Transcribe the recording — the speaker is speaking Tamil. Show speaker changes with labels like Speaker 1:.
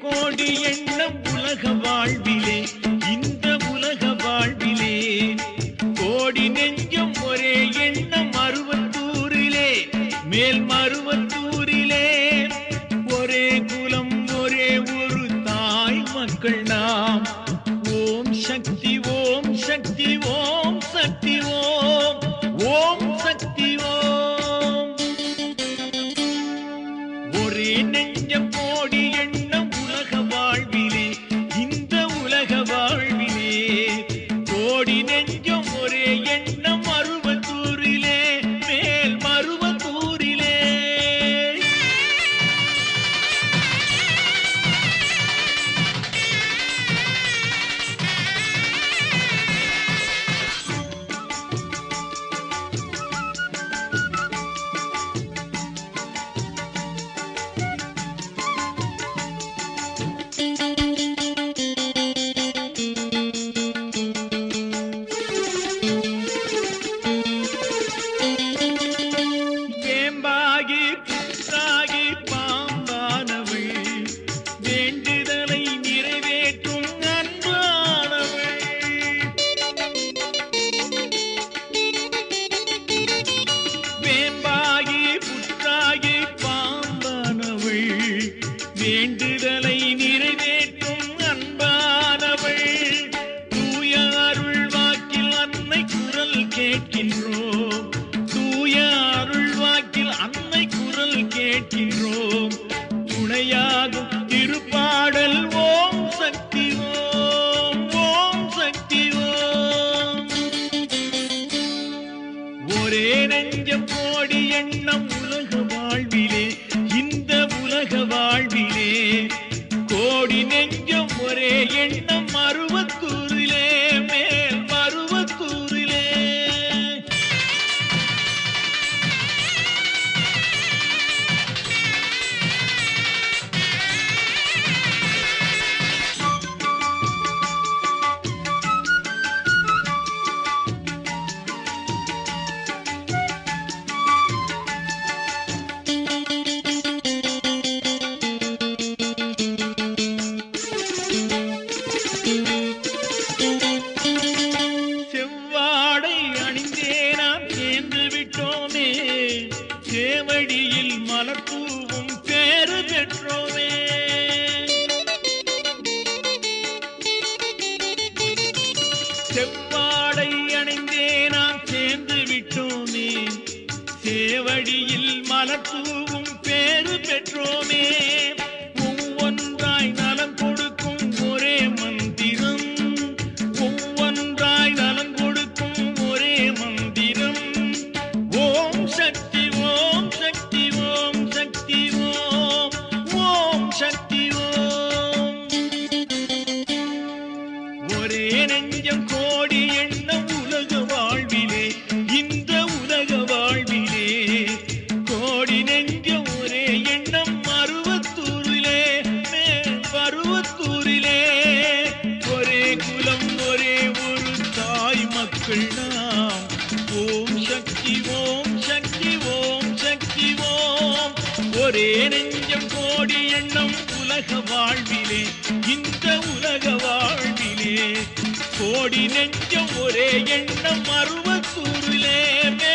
Speaker 1: கோடி எண்ணம் உலக வாழ்விலே இந்த உலக வாழ்விலே. கோடி நெஞ்சம் ஒரே எண்ணம் மருவத்தூரிலே மேல் மருவத்தூரிலே. ஒரே குலம் ஒரே ஒரு தாய் மக்கள் நாம். ஓம் சக்தி ஓம் சக்தி ஓம் சக்தி கோடி கேட்கின்றோம் தூய அருள் வாக்கில் அன்னை குரல் கேட்கின்றோம் துணையாகும் திருப்பாடல் ஓம் சக்தி ஓம் ஓம் சக்தி ஓம். ஒரே நெஞ்சம் கோடி எண்ணம் உலக வாழ்விலே இந்த உலக வாழ்விலே கோடி நெஞ்சம் ஒரே எண்ணம் மருவத்தூரிலே செவ்வாடை அணிந்தே நாம் சேர்ந்து விட்டோமே. சேவடியில் மலப்பூவும் பேறு பெற்றோமே. செவ்வாடை அணிந்தே நாம் சேர்ந்து விட்டோமே. சேவடியில் மலப்பூவும் பேறு பெற்றோமே. ஒரே நெஞ்சம் கோடி எண்ணம் உலக வாழ்விலே இந்த உலக வாழ்விலே. கோடி நெஞ்சம் ஒரே எண்ணம் அருவத்தூரிலே மே